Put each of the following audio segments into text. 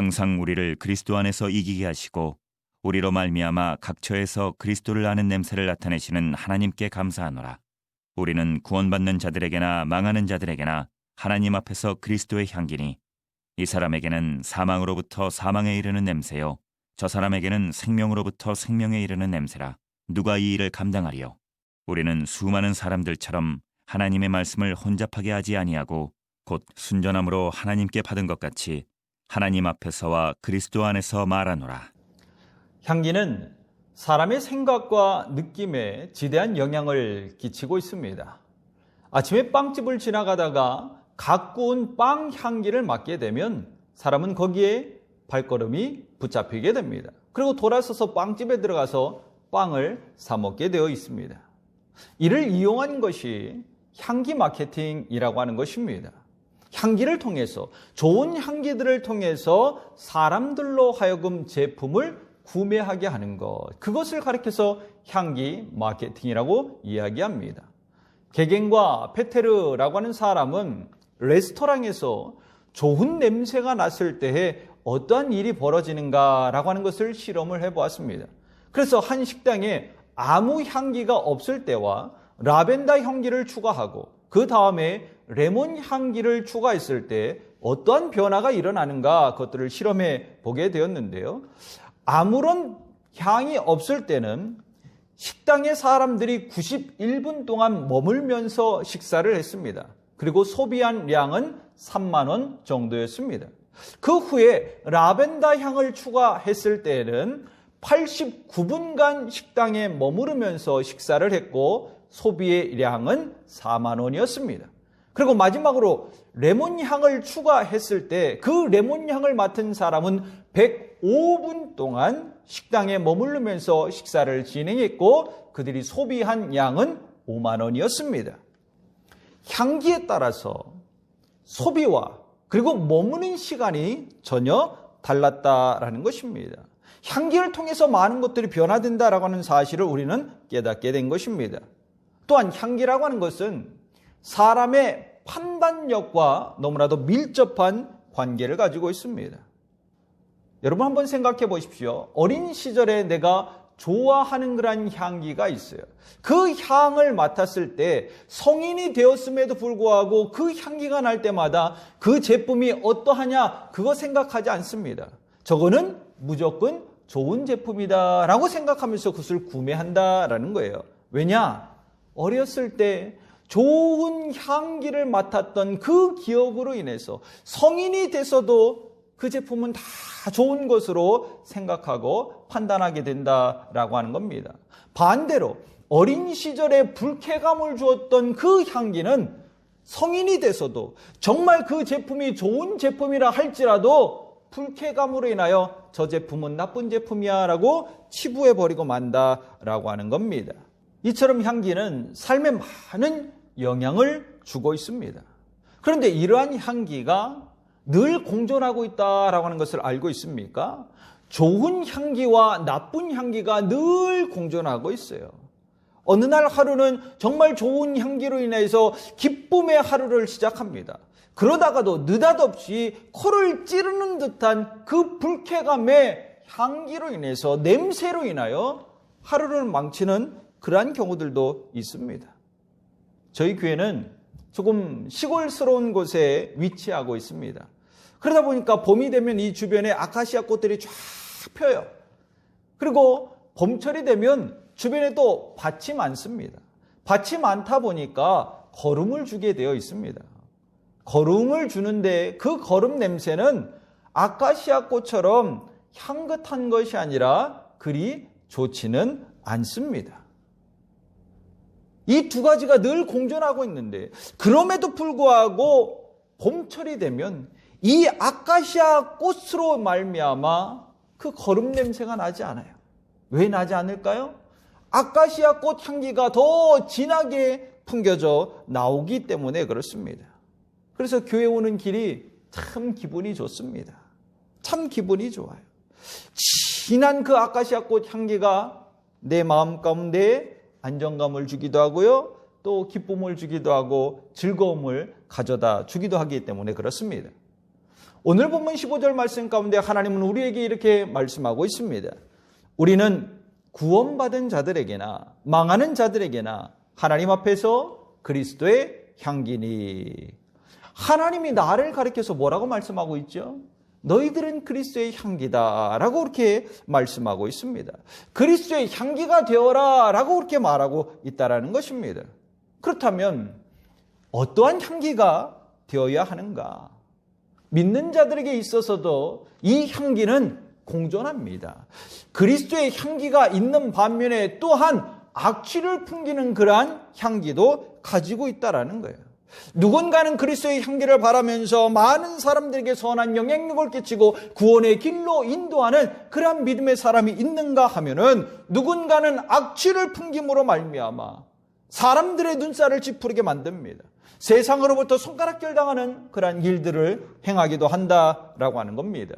항상 우리를 그리스도 안에서 이기게 하시고 우리로 말미암아 각처에서 그리스도를 아는 냄새를 나타내시는 하나님께 감사하노라. 우리는 구원받는 자들에게나 망하는 자들에게나 하나님 앞에서 그리스도의 향기니 이 사람에게는 사망으로부터 사망에 이르는 냄새요. 저 사람에게는 생명으로부터 생명에 이르는 냄새라. 누가 이 일을 감당하리요? 우리는 수많은 사람들처럼 하나님의 말씀을 혼잡하게 하지 아니하고 곧 순전함으로 하나님께 받은 것 같이 하나님 앞에서와 그리스도 안에서 말하노라 향기는 사람의 생각과 느낌에 지대한 영향을 끼치고 있습니다. 아침에 빵집을 지나가다가 갖고 온빵 향기를 맡게 되면 사람은 거기에 발걸음이 붙잡히게 됩니다. 그리고 돌아서서 빵집에 들어가서 빵을 사 먹게 되어 있습니다. 이를 이용한 것이 향기 마케팅이라고 하는 것입니다. 향기를 통해서 좋은 향기들을 통해서 사람들로 하여금 제품을 구매하게 하는 것. 그것을 가리켜서 향기 마케팅이라고 이야기합니다. 게겐과 페테르라고 하는 사람은 레스토랑에서 좋은 냄새가 났을 때에 어떠한 일이 벌어지는가라고 하는 것을 실험을 해보았습니다. 그래서 한 식당에 아무 향기가 없을 때와 라벤더 향기를 추가하고 그 다음에 레몬 향기를 추가했을 때 어떠한 변화가 일어나는가 그것들을 실험해 보게 되었는데요. 아무런 향이 없을 때는 식당의 사람들이 91분 동안 머물면서 식사를 했습니다. 그리고 소비한 양은 3만 원 정도였습니다. 그 후에 라벤더 향을 추가했을 때는 89분간 식당에 머무르면서 식사를 했고 소비의 양은 4만 원이었습니다. 그리고 마지막으로 레몬 향을 추가했을 때 그 레몬 향을 맡은 사람은 105분 동안 식당에 머무르면서 식사를 진행했고 그들이 소비한 양은 5만 원이었습니다. 향기에 따라서 소비와 그리고 머무는 시간이 전혀 달랐다라는 것입니다. 향기를 통해서 많은 것들이 변화된다라고 하는 사실을 우리는 깨닫게 된 것입니다. 또한 향기라고 하는 것은 사람의 판단력과 너무나도 밀접한 관계를 가지고 있습니다. 여러분 한번 생각해 보십시오. 어린 시절에 내가 좋아하는 그런 향기가 있어요. 그 향을 맡았을 때 성인이 되었음에도 불구하고 그 향기가 날 때마다 그 제품이 어떠하냐 그거 생각하지 않습니다. 저거는 무조건 좋은 제품이다라고 생각하면서 그것을 구매한다라는 거예요. 왜냐? 어렸을 때 좋은 향기를 맡았던 그 기억으로 인해서 성인이 돼서도 그 제품은 다 좋은 것으로 생각하고 판단하게 된다라고 하는 겁니다. 반대로 어린 시절에 불쾌감을 주었던 그 향기는 성인이 돼서도 정말 그 제품이 좋은 제품이라 할지라도 불쾌감으로 인하여 저 제품은 나쁜 제품이야 라고 치부해버리고 만다라고 하는 겁니다. 이처럼 향기는 삶에 많은 영향을 주고 있습니다. 그런데 이러한 향기가 늘 공존하고 있다라고 하는 것을 알고 있습니까? 좋은 향기와 나쁜 향기가 늘 공존하고 있어요. 어느 날 하루는 정말 좋은 향기로 인해서 기쁨의 하루를 시작합니다. 그러다가도 느닷없이 코를 찌르는 듯한 그 불쾌감의 향기로 인해서 냄새로 인하여 하루를 망치는 그러한 경우들도 있습니다. 저희 교회는 조금 시골스러운 곳에 위치하고 있습니다. 그러다 보니까 봄이 되면 이 주변에 아카시아 꽃들이 쫙 펴요. 그리고 봄철이 되면 주변에 또 밭이 많습니다. 밭이 많다 보니까 거름을 주게 되어 있습니다. 거름을 주는데 그 거름 냄새는 아카시아 꽃처럼 향긋한 것이 아니라 그리 좋지는 않습니다. 이 두 가지가 늘 공존하고 있는데 그럼에도 불구하고 봄철이 되면 이 아카시아 꽃으로 말미암아 그 거름 냄새가 나지 않아요. 왜 나지 않을까요? 아카시아 꽃 향기가 더 진하게 풍겨져 나오기 때문에 그렇습니다. 그래서 교회 오는 길이 참 기분이 좋습니다. 참 기분이 좋아요. 진한 그 아카시아 꽃 향기가 내 마음 가운데 안정감을 주기도 하고요. 또 기쁨을 주기도 하고 즐거움을 가져다 주기도 하기 때문에 그렇습니다. 오늘 본문 15절 말씀 가운데 하나님은 우리에게 이렇게 말씀하고 있습니다. 우리는 구원받은 자들에게나 망하는 자들에게나 하나님 앞에서 그리스도의 향기니. 하나님이 나를 가리켜서 뭐라고 말씀하고 있죠? 너희들은 그리스도의 향기다. 라고 그렇게 말씀하고 있습니다. 그리스도의 향기가 되어라. 라고 그렇게 말하고 있다라는 것입니다. 그렇다면 어떠한 향기가 되어야 하는가? 믿는 자들에게 있어서도 이 향기는 공존합니다. 그리스도의 향기가 있는 반면에 또한 악취를 풍기는 그러한 향기도 가지고 있다라는 거예요. 누군가는 그리스도의 향기를 바라면서 많은 사람들에게 선한 영향력을 끼치고 구원의 길로 인도하는 그러한 믿음의 사람이 있는가 하면은 누군가는 악취를 풍김으로 말미암아 사람들의 눈살을 찌푸리게 만듭니다. 세상으로부터 손가락질 당하는 그러한 일들을 행하기도 한다라고 하는 겁니다.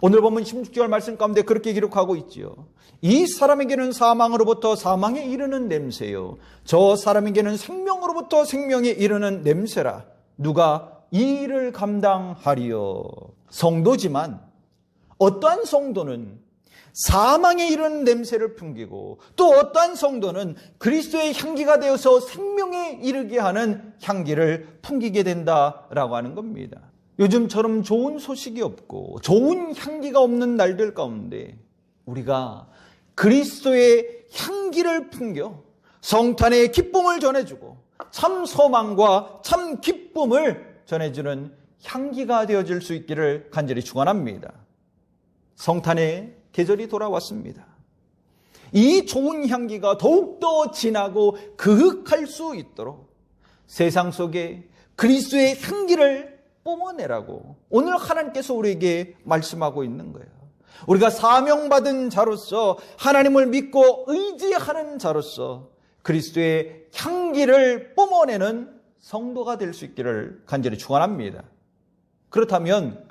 오늘 보면 16절 말씀 가운데 그렇게 기록하고 있지요. 이 사람에게는 사망으로부터 사망에 이르는 냄새요. 저 사람에게는 생명으로부터 생명에 이르는 냄새라. 누가 이 일을 감당하리요. 성도지만 어떠한 성도는 사망에 이르는 냄새를 풍기고 또 어떠한 성도는 그리스도의 향기가 되어서 생명에 이르게 하는 향기를 풍기게 된다라고 하는 겁니다. 요즘처럼 좋은 소식이 없고 좋은 향기가 없는 날들 가운데 우리가 그리스도의 향기를 풍겨 성탄의 기쁨을 전해주고 참 소망과 참 기쁨을 전해주는 향기가 되어질 수 있기를 간절히 축원합니다. 성탄의 계절이 돌아왔습니다. 이 좋은 향기가 더욱더 진하고 그윽할 수 있도록 세상 속에 그리스도의 향기를 뿜어내라고 오늘 하나님께서 우리에게 말씀하고 있는 거예요. 우리가 사명받은 자로서 하나님을 믿고 의지하는 자로서 그리스도의 향기를 뿜어내는 성도가 될 수 있기를 간절히 축원합니다. 그렇다면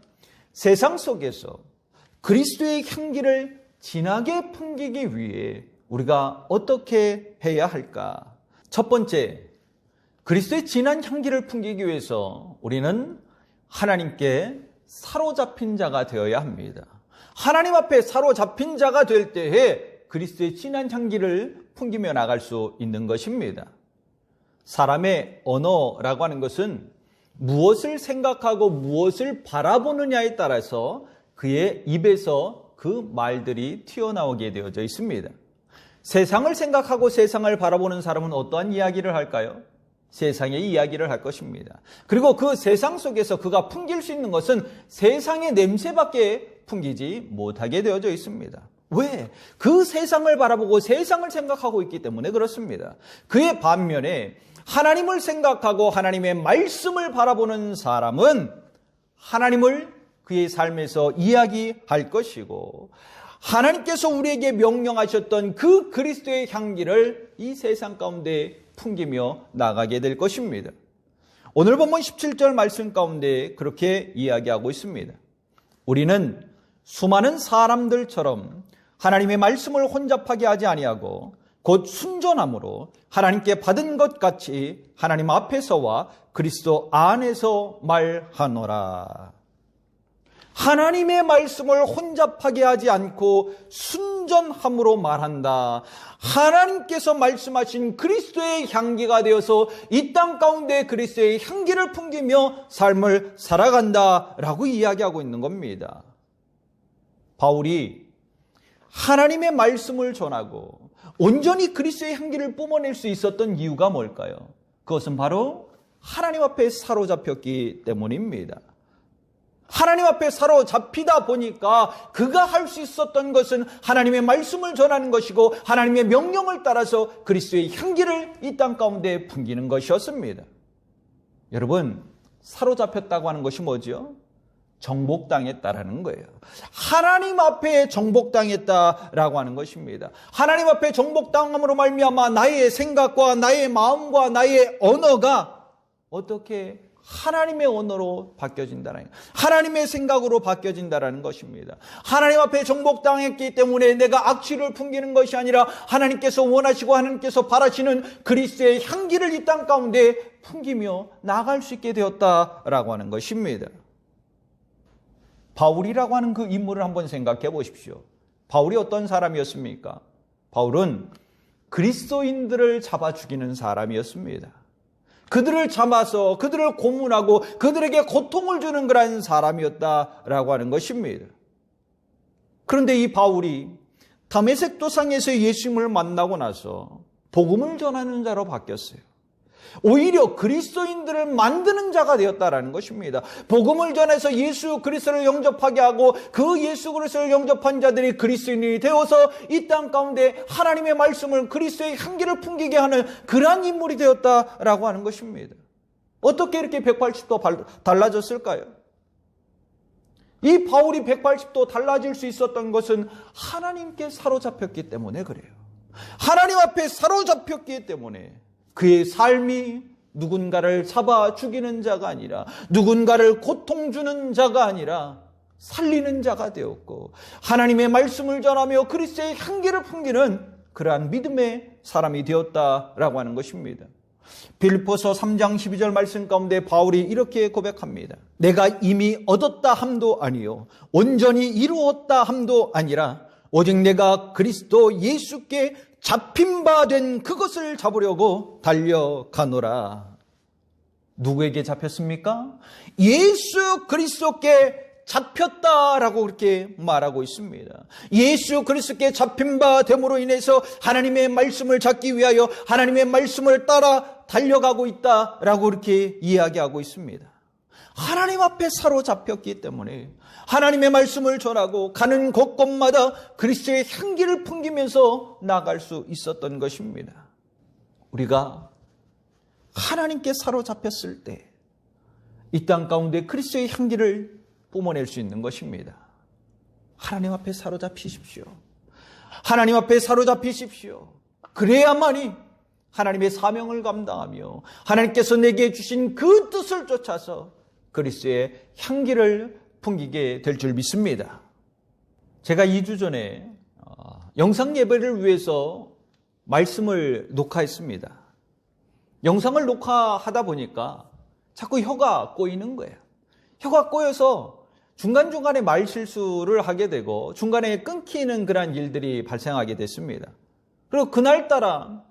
세상 속에서 그리스도의 향기를 진하게 풍기기 위해 우리가 어떻게 해야 할까? 첫 번째, 그리스도의 진한 향기를 풍기기 위해서 우리는 하나님께 사로잡힌 자가 되어야 합니다. 하나님 앞에 사로잡힌 자가 될 때에 그리스도의 진한 향기를 풍기며 나갈 수 있는 것입니다. 사람의 언어라고 하는 것은 무엇을 생각하고 무엇을 바라보느냐에 따라서 그의 입에서 그 말들이 튀어나오게 되어져 있습니다. 세상을 생각하고 세상을 바라보는 사람은 어떠한 이야기를 할까요? 세상의 이야기를 할 것입니다. 그리고 그 세상 속에서 그가 풍길 수 있는 것은 세상의 냄새밖에 풍기지 못하게 되어져 있습니다. 왜? 그 세상을 바라보고 세상을 생각하고 있기 때문에 그렇습니다. 그의 반면에 하나님을 생각하고 하나님의 말씀을 바라보는 사람은 하나님을 그의 삶에서 이야기할 것이고 하나님께서 우리에게 명령하셨던 그 그리스도의 향기를 이 세상 가운데 풍기며 나가게 될 것입니다. 오늘 본문 17절 말씀 가운데 그렇게 이야기하고 있습니다. 우리는 수많은 사람들처럼 하나님의 말씀을 혼잡하게 하지 아니하고 곧 순전함으로 하나님께 받은 것 같이 하나님 앞에서와 그리스도 안에서 말하노라. 하나님의 말씀을 혼잡하게 하지 않고 순전함으로 말한다. 하나님께서 말씀하신 그리스도의 향기가 되어서 이 땅 가운데 그리스도의 향기를 풍기며 삶을 살아간다. 라고 이야기하고 있는 겁니다. 바울이 하나님의 말씀을 전하고 온전히 그리스도의 향기를 뿜어낼 수 있었던 이유가 뭘까요? 그것은 바로 하나님 앞에 사로잡혔기 때문입니다. 하나님 앞에 사로잡히다 보니까 그가 할 수 있었던 것은 하나님의 말씀을 전하는 것이고 하나님의 명령을 따라서 그리스도의 향기를 이 땅 가운데 풍기는 것이었습니다. 여러분, 사로잡혔다고 하는 것이 뭐죠? 정복당했다라는 거예요. 하나님 앞에 정복당했다라고 하는 것입니다. 하나님 앞에 정복당함으로 말미암아 나의 생각과 나의 마음과 나의 언어가 어떻게 하나님의 언어로 바뀌어진다는 하나님의 생각으로 바뀌어진다라는 것입니다. 하나님 앞에 정복당했기 때문에 내가 악취를 풍기는 것이 아니라 하나님께서 원하시고 하나님께서 바라시는 그리스도의 향기를 이 땅 가운데 풍기며 나갈 수 있게 되었다라고 하는 것입니다. 바울이라고 하는 그 인물을 한번 생각해 보십시오. 바울이 어떤 사람이었습니까? 바울은 그리스도인들을 잡아 죽이는 사람이었습니다. 그들을 잡아서 그들을 고문하고 그들에게 고통을 주는 그런 사람이었다라고 하는 것입니다. 그런데 이 바울이 다메섹 도상에서 예수님을 만나고 나서 복음을 전하는 자로 바뀌었어요. 오히려 그리스도인들을 만드는 자가 되었다라는 것입니다. 복음을 전해서 예수 그리스도를 영접하게 하고 그 예수 그리스도를 영접한 자들이 그리스도인이 되어서 이 땅 가운데 하나님의 말씀을 그리스도의 향기를 풍기게 하는 그러한 인물이 되었다라고 하는 것입니다. 어떻게 이렇게 180도 달라졌을까요? 이 바울이 180도 달라질 수 있었던 것은 하나님께 사로잡혔기 때문에 그래요. 하나님 앞에 사로잡혔기 때문에 그의 삶이 누군가를 잡아 죽이는 자가 아니라 누군가를 고통 주는 자가 아니라 살리는 자가 되었고 하나님의 말씀을 전하며 그리스도의 향기를 풍기는 그러한 믿음의 사람이 되었다라고 하는 것입니다. 빌보서 3장 12절 말씀 가운데 바울이 이렇게 고백합니다. 내가 이미 얻었다 함도 아니요 온전히 이루었다 함도 아니라 오직 내가 그리스도 예수께 잡힌 바 된 그것을 잡으려고 달려가노라. 누구에게 잡혔습니까? 예수 그리스도께 잡혔다라고 그렇게 말하고 있습니다. 예수 그리스도께 잡힌 바 됨으로 인해서 하나님의 말씀을 잡기 위하여 하나님의 말씀을 따라 달려가고 있다라고 그렇게 이야기하고 있습니다. 하나님 앞에 사로잡혔기 때문에 하나님의 말씀을 전하고 가는 곳곳마다 그리스도의 향기를 풍기면서 나갈 수 있었던 것입니다. 우리가 하나님께 사로잡혔을 때 이 땅 가운데 그리스도의 향기를 뿜어낼 수 있는 것입니다. 하나님 앞에 사로잡히십시오. 하나님 앞에 사로잡히십시오. 그래야만이 하나님의 사명을 감당하며 하나님께서 내게 주신 그 뜻을 쫓아서 그리스도의 향기를 풍기게 될 줄 믿습니다. 제가 2주 전에 어, 영상 예배를 위해서 말씀을 녹화했습니다. 영상을 녹화하다 보니까 자꾸 혀가 꼬이는 거예요. 혀가 꼬여서 중간중간에 말 실수를 하게 되고 중간에 끊기는 그런 일들이 발생하게 됐습니다. 그리고 그날따라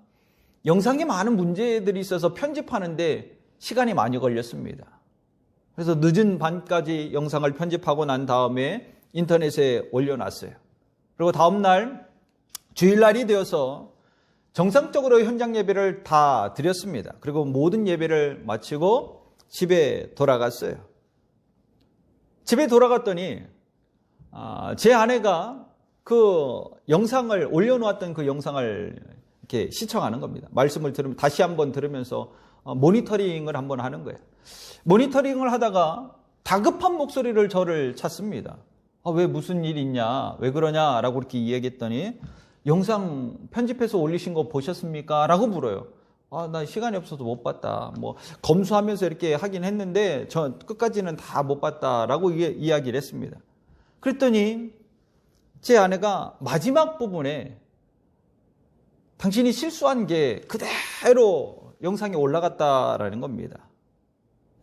영상에 많은 문제들이 있어서 편집하는데 시간이 많이 걸렸습니다. 그래서 늦은 밤까지 영상을 편집하고 난 다음에 인터넷에 올려놨어요. 그리고 다음날 주일날이 되어서 정상적으로 현장 예배를 다 드렸습니다. 그리고 모든 예배를 마치고 집에 돌아갔어요. 집에 돌아갔더니 아, 제 아내가 그 영상을 올려놓았던 그 영상을 이렇게 시청하는 겁니다. 말씀을 들으면 다시 한번 들으면서 어, 모니터링을 한번 하는 거예요. 모니터링을 하다가 다급한 목소리를 저를 찾습니다. 아, 왜 무슨 일 있냐? 왜 그러냐? 라고 이렇게 이야기했더니 영상 편집해서 올리신 거 보셨습니까? 라고 물어요. 아, 나 시간이 없어서 못 봤다. 뭐, 검수하면서 이렇게 하긴 했는데, 저 끝까지는 다 못 봤다. 라고 이야기를 했습니다. 그랬더니, 제 아내가 마지막 부분에 당신이 실수한 게 그대로 영상에 올라갔다라는 겁니다.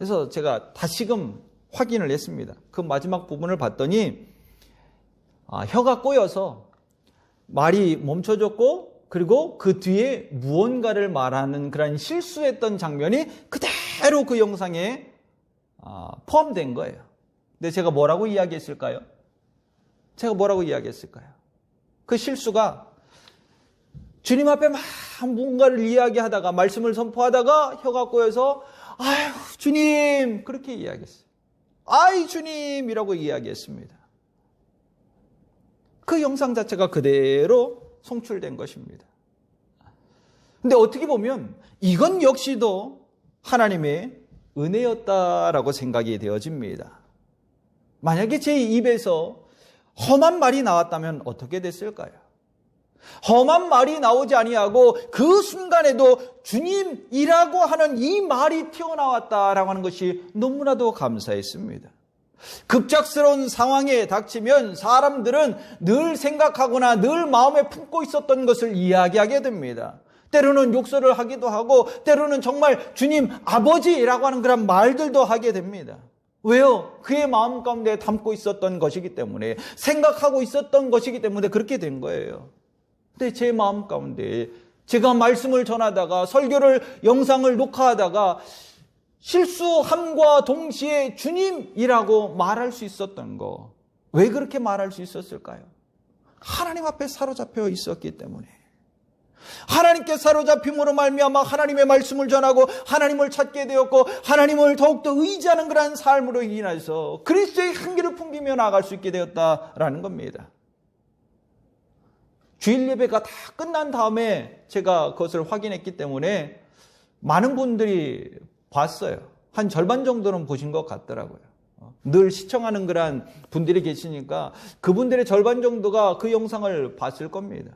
그래서 제가 다시금 확인을 했습니다. 그 마지막 부분을 봤더니, 아, 혀가 꼬여서 말이 멈춰졌고 그리고 그 뒤에 무언가를 말하는 그런 실수했던 장면이 그대로 그 영상에 아, 포함된 거예요. 근데 제가 뭐라고 이야기했을까요? 제가 뭐라고 이야기했을까요? 그 실수가 주님 앞에 막 뭔가를 이야기하다가 말씀을 선포하다가 혀가 꼬여서 아유 주님 그렇게 이야기했어요. 아이 주님이라고 이야기했습니다. 그 영상 자체가 그대로 송출된 것입니다. 근데 어떻게 보면 이건 역시도 하나님의 은혜였다라고 생각이 되어집니다. 만약에 제 입에서 험한 말이 나왔다면 어떻게 됐을까요? 험한 말이 나오지 아니하고 그 순간에도 주님이라고 하는 이 말이 튀어나왔다라고 하는 것이 너무나도 감사했습니다. 급작스러운 상황에 닥치면 사람들은 늘 생각하거나 늘 마음에 품고 있었던 것을 이야기하게 됩니다. 때로는 욕설을 하기도 하고 때로는 정말 주님 아버지라고 하는 그런 말들도 하게 됩니다. 왜요? 그의 마음 가운데 담고 있었던 것이기 때문에, 생각하고 있었던 것이기 때문에 그렇게 된 거예요. 근데 제 마음 가운데 제가 말씀을 전하다가 설교를, 영상을 녹화하다가 실수함과 동시에 주님이라고 말할 수 있었던 거. 왜 그렇게 말할 수 있었을까요? 하나님 앞에 사로잡혀 있었기 때문에. 하나님께 사로잡힘으로 말미암아 하나님의 말씀을 전하고 하나님을 찾게 되었고 하나님을 더욱더 의지하는 그러한 삶으로 인해서 그리스도의 향기를 풍기며 나아갈 수 있게 되었다라는 겁니다. 주일 예배가 다 끝난 다음에 제가 그것을 확인했기 때문에 많은 분들이 봤어요. 한 절반 정도는 보신 것 같더라고요. 늘 시청하는 그러한 분들이 계시니까 그분들의 절반 정도가 그 영상을 봤을 겁니다.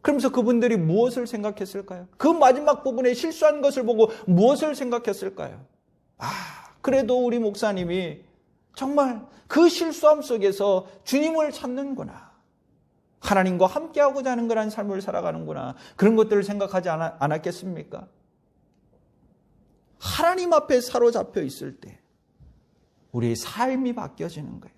그러면서 그분들이 무엇을 생각했을까요? 그 마지막 부분에 실수한 것을 보고 무엇을 생각했을까요? 아, 그래도 우리 목사님이 정말 그 실수함 속에서 주님을 찾는구나. 하나님과 함께하고자 하는 그런 삶을 살아가는구나. 그런 것들을 생각하지 않았, 않았겠습니까? 하나님 앞에 사로잡혀 있을 때 우리의 삶이 바뀌어지는 거예요.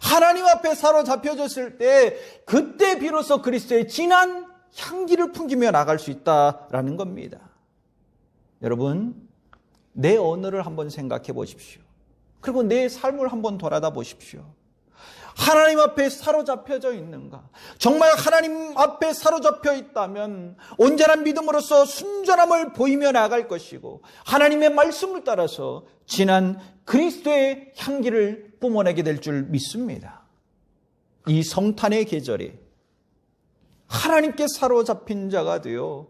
하나님 앞에 사로잡혀졌을 때 그때 비로소 그리스도의 진한 향기를 풍기며 나갈 수 있다라는 겁니다. 여러분, 내 언어를 한번 생각해 보십시오. 그리고 내 삶을 한번 돌아다 보십시오. 하나님 앞에 사로잡혀져 있는가? 정말 하나님 앞에 사로잡혀 있다면 온전한 믿음으로서 순전함을 보이며 나갈 것이고 하나님의 말씀을 따라서 진한 그리스도의 향기를 뿜어내게 될 줄 믿습니다. 이 성탄의 계절에 하나님께 사로잡힌 자가 되어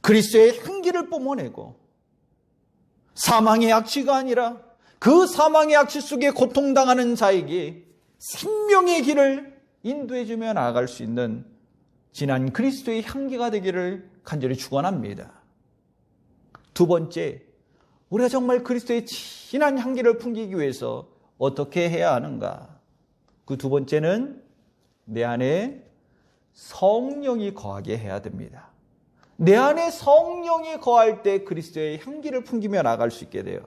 그리스도의 향기를 뿜어내고 사망의 악취가 아니라 그 사망의 악취 속에 고통당하는 자에게 생명의 길을 인도해 주며 나아갈 수 있는 진한 그리스도의 향기가 되기를 간절히 축원합니다. 두 번째, 우리가 정말 그리스도의 진한 향기를 풍기기 위해서 어떻게 해야 하는가? 그 두 번째는 내 안에 성령이 거하게 해야 됩니다. 내 안에 성령이 거할 때 그리스도의 향기를 풍기며 나갈 수 있게 돼요.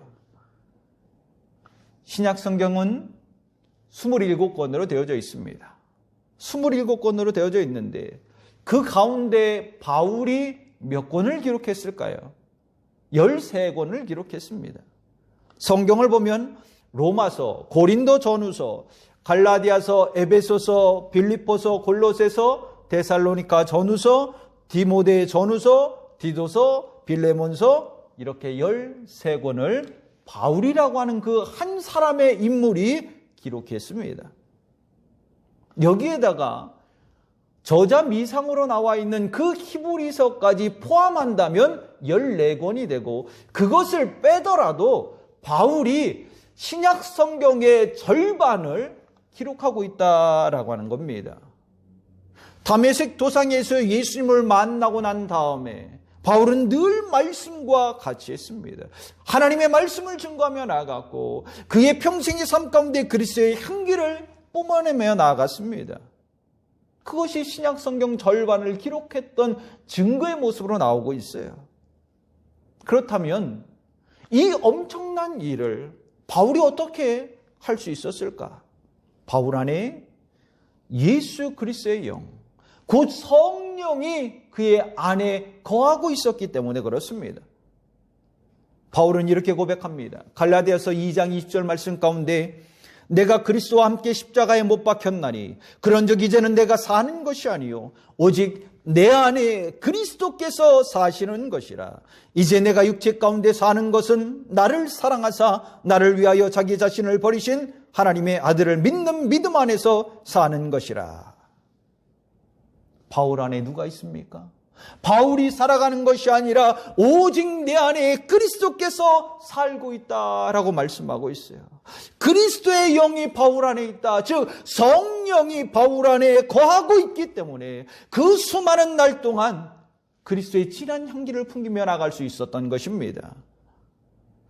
신약 성경은 27권으로 되어져 있습니다. 27권으로 되어져 있는데 그 가운데 바울이 몇 권을 기록했을까요? 13권을 기록했습니다. 성경을 보면 로마서, 고린도 전후서, 갈라디아서, 에베소서, 빌립보서, 골로새서, 데살로니카 전후서, 디모데 전후서, 디도서, 빌레몬서 이렇게 13권을 바울이라고 하는 그 한 사람의 인물이 기록했습니다. 여기에다가 저자 미상으로 나와 있는 그 히브리서까지 포함한다면 14권이 되고 그것을 빼더라도 바울이 신약 성경의 절반을 기록하고 있다라고 하는 겁니다. 담에색 도상에서 예수님을 만나고 난 다음에 바울은 늘 말씀과 같이 했습니다. 하나님의 말씀을 증거하며 나아갔고 그의 평생의 삶 가운데 그리스도의 향기를 뿜어내며 나아갔습니다. 그것이 신약 성경 절반을 기록했던 증거의 모습으로 나오고 있어요. 그렇다면 이 엄청난 일을 바울이 어떻게 할 수 있었을까? 바울 안에 예수 그리스도의 영, 곧 성령이 그의 안에 거하고 있었기 때문에 그렇습니다. 바울은 이렇게 고백합니다. 갈라디아서 2장 20절 말씀 가운데 내가 그리스도와 함께 십자가에 못 박혔나니 그런즉 이제는 내가 사는 것이 아니요 오직 내 안에 그리스도께서 사시는 것이라 이제 내가 육체 가운데 사는 것은 나를 사랑하사 나를 위하여 자기 자신을 버리신 하나님의 아들을 믿는 믿음 안에서 사는 것이라 바울 안에 누가 있습니까? 바울이 살아가는 것이 아니라 오직 내 안에 그리스도께서 살고 있다라고 말씀하고 있어요. 그리스도의 영이 바울 안에 있다. 즉 성령이 바울 안에 거하고 있기 때문에 그 수많은 날 동안 그리스도의 진한 향기를 풍기며 나갈 수 있었던 것입니다.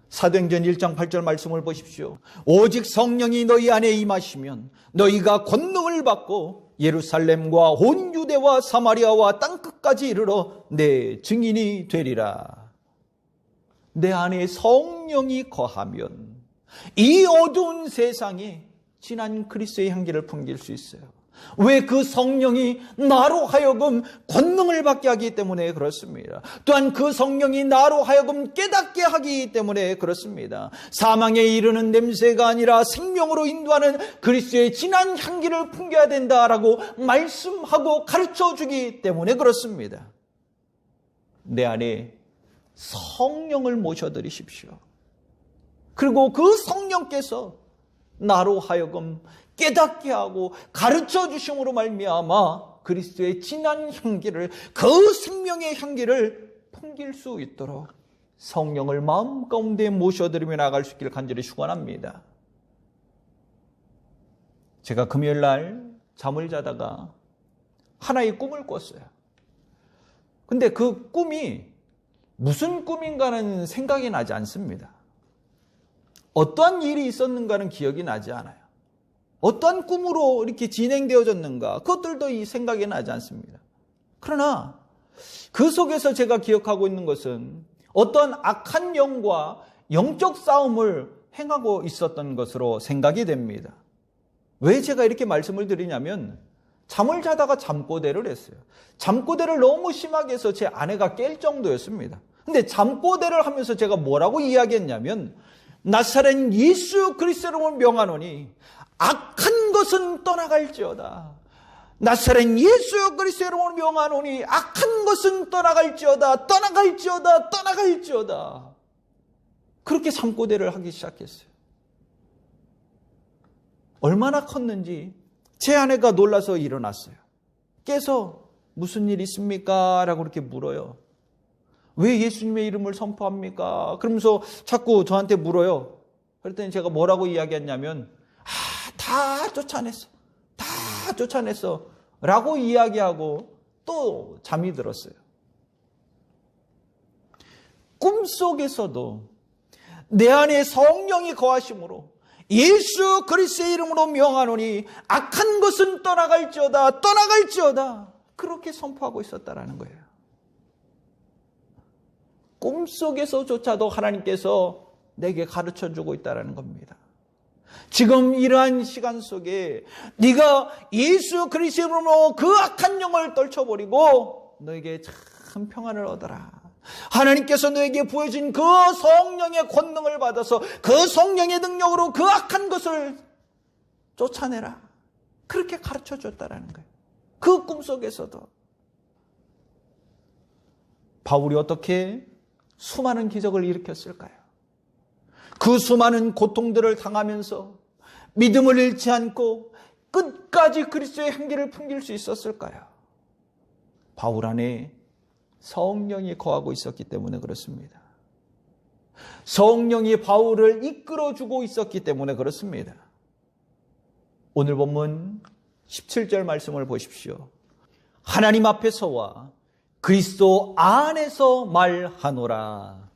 사도행전 1장 8절 말씀을 보십시오. 오직 성령이 너희 안에 임하시면 너희가 권능을 받고 예루살렘과 온 유대와 사마리아와 땅 끝까지 이르러 내 증인이 되리라. 내 안에 성령이 거하면 이 어두운 세상에 진한 그리스도의 향기를 풍길 수 있어요. 왜 그 성령이 나로 하여금 권능을 받게 하기 때문에 그렇습니다. 또한 그 성령이 나로 하여금 깨닫게 하기 때문에 그렇습니다. 사망에 이르는 냄새가 아니라 생명으로 인도하는 그리스도의 진한 향기를 풍겨야 된다라고 말씀하고 가르쳐 주기 때문에 그렇습니다. 내 안에 성령을 모셔드리십시오. 그리고 그 성령께서 나로 하여금 깨닫게 하고 가르쳐 주심으로 말미암아 그리스도의 진한 향기를 그 생명의 향기를 풍길 수 있도록 성령을 마음 가운데 모셔드리며 나갈 수 있기를 간절히 축원합니다. 제가 금요일 날 잠을 자다가 하나의 꿈을 꿨어요. 근데 그 꿈이 무슨 꿈인가는 생각이 나지 않습니다. 어떠한 일이 있었는가는 기억이 나지 않아요. 어떠한 꿈으로 이렇게 진행되어졌는가 그것들도 이 생각이 나지 않습니다. 그러나 그 속에서 제가 기억하고 있는 것은 어떤 악한 영과 영적 싸움을 행하고 있었던 것으로 생각이 됩니다. 왜 제가 이렇게 말씀을 드리냐면 잠을 자다가 잠꼬대를 했어요. 잠꼬대를 너무 심하게 해서 제 아내가 깰 정도였습니다. 근데 잠꼬대를 하면서 제가 뭐라고 이야기했냐면 나사렛 예수 그리스도를 명하노니 악한 것은 떠나갈지어다. 나사렛 예수 그리스도의 이름으로 명하노니 악한 것은 떠나갈지어다. 떠나갈지어다. 떠나갈지어다. 그렇게 삼고대를 하기 시작했어요. 얼마나 컸는지 제 아내가 놀라서 일어났어요. 깨서 무슨 일 있습니까? 라고 이렇게 물어요. 왜 예수님의 이름을 선포합니까? 그러면서 자꾸 저한테 물어요. 그랬더니 제가 뭐라고 이야기했냐면, 아, 다 쫓아냈어. 다 쫓아냈어. 라고 이야기하고 또 잠이 들었어요. 꿈속에서도 내 안에 성령이 거하심으로 예수 그리스도의 이름으로 명하노니 악한 것은 떠나갈지어다 떠나갈지어다 그렇게 선포하고 있었다라는 거예요. 꿈속에서조차도 하나님께서 내게 가르쳐 주고 있다라는 겁니다. 지금 이러한 시간 속에 네가 예수 그리스도로 그 악한 영을 떨쳐버리고 너에게 참 평안을 얻어라. 하나님께서 너에게 부여진 그 성령의 권능을 받아서 그 성령의 능력으로 그 악한 것을 쫓아내라. 그렇게 가르쳐 줬다라는 거예요. 그 꿈속에서도 바울이 어떻게 수많은 기적을 일으켰을까요? 그 수많은 고통들을 당하면서 믿음을 잃지 않고 끝까지 그리스도의 향기를 풍길 수 있었을까요? 바울 안에 성령이 거하고 있었기 때문에 그렇습니다. 성령이 바울을 이끌어주고 있었기 때문에 그렇습니다. 오늘 본문 17절 말씀을 보십시오. 하나님 앞에서와 그리스도 안에서 말하노라.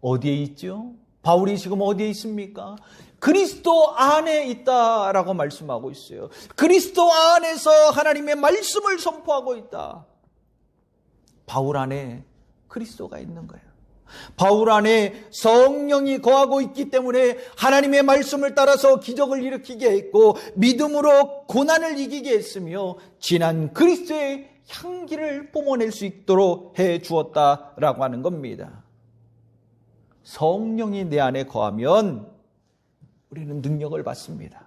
어디에 있죠? 바울이 지금 어디에 있습니까? 그리스도 안에 있다라고 말씀하고 있어요. 그리스도 안에서 하나님의 말씀을 선포하고 있다. 바울 안에 그리스도가 있는 거예요. 바울 안에 성령이 거하고 있기 때문에 하나님의 말씀을 따라서 기적을 일으키게 했고 믿음으로 고난을 이기게 했으며 진한 그리스도의 향기를 뿜어낼 수 있도록 해 주었다라고 하는 겁니다. 성령이 내 안에 거하면 우리는 능력을 받습니다.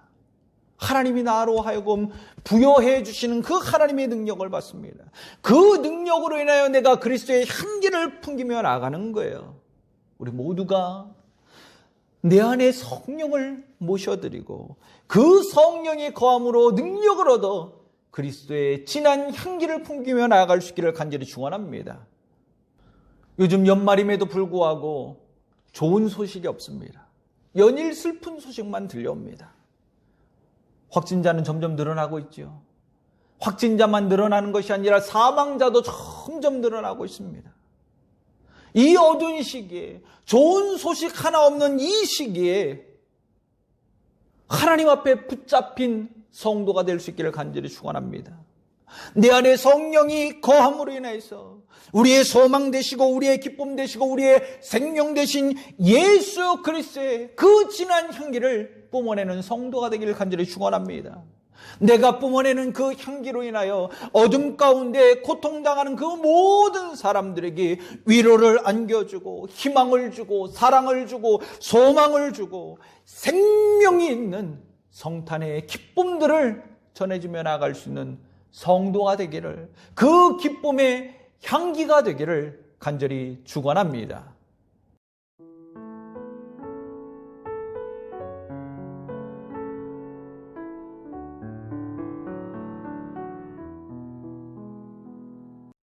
하나님이 나로 하여금 부여해 주시는 그 하나님의 능력을 받습니다. 그 능력으로 인하여 내가 그리스도의 향기를 풍기며 나가는 거예요. 우리 모두가 내 안에 성령을 모셔드리고 그 성령이 거함으로 능력을 얻어 그리스도의 진한 향기를 풍기며 나아갈 수 있기를 간절히 축원합니다. 요즘 연말임에도 불구하고 좋은 소식이 없습니다. 연일 슬픈 소식만 들려옵니다. 확진자는 점점 늘어나고 있죠. 확진자만 늘어나는 것이 아니라 사망자도 점점 늘어나고 있습니다. 이 어두운 시기에 좋은 소식 하나 없는 이 시기에 하나님 앞에 붙잡힌 성도가 될 수 있기를 간절히 축원합니다. 내 안에 성령이 거함으로 인해서 우리의 소망 되시고 우리의 기쁨 되시고 우리의 생명 되신 예수 그리스도의 그 진한 향기를 뿜어내는 성도가 되기를 간절히 축원합니다. 내가 뿜어내는 그 향기로 인하여 어둠 가운데 고통당하는 그 모든 사람들에게 위로를 안겨주고 희망을 주고 사랑을 주고 소망을 주고 생명이 있는 성탄의 기쁨들을 전해주며 나아갈 수 있는 성도가 되기를 그 기쁨의 향기가 되기를 간절히 축원합니다.